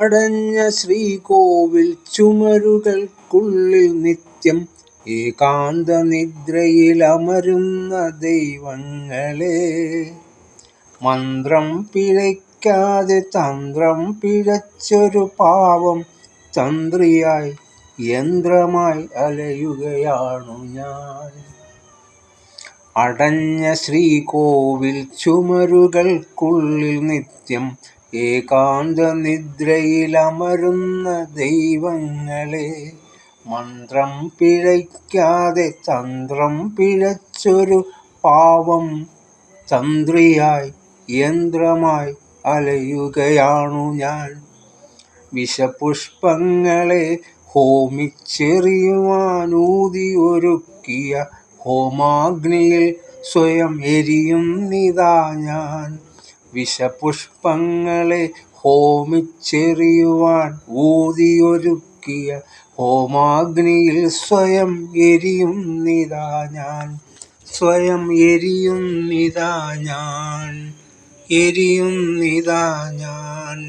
അടഞ്ഞ ശ്രീകോവിൽ ചുമരുകൾക്കുള്ളിൽ നിത്യം ഏകാന്ത നിദ്രയിൽ അമരുന്ന ദൈവങ്ങളെ. മന്ത്രം പിഴയ്ക്കാതെ തന്ത്രം പിഴച്ചൊരു പാവം തന്ത്രിയായി യന്ത്രമായി അലയുകയാണു ഞാൻ. അടഞ്ഞ ശ്രീകോവിൽ ചുമരുകൾക്കുള്ളിൽ നിത്യം ഏകാന്ത നിദ്രയിലമരുന്ന ദൈവങ്ങളെ മന്ത്രം പിഴയ്ക്കാതെ തന്ത്രം പിഴച്ചൊരു പാവം തന്ത്രിയായി യന്ത്രമായി അലയുകയാണു ഞാൻ. വിഷപുഷ്പങ്ങളെ ഹോമിച്ചെറിയുവാനൂതി ഒരുക്കിയ ഹോമാഗ്നിയിൽ സ്വയം എരിയുന്നിതാ ഞാൻ. വിഷപുഷ്പങ്ങളെ ഹോമിച്ചെറിയുവാൻ ഊതിയൊരുക്കിയ ഹോമാഗ്നിയിൽ സ്വയം എരിയുന്നിതാ ഞാൻ. സ്വയം എരിയുന്നിതാ ഞാൻ. എരിയുന്നിതാ ഞാൻ.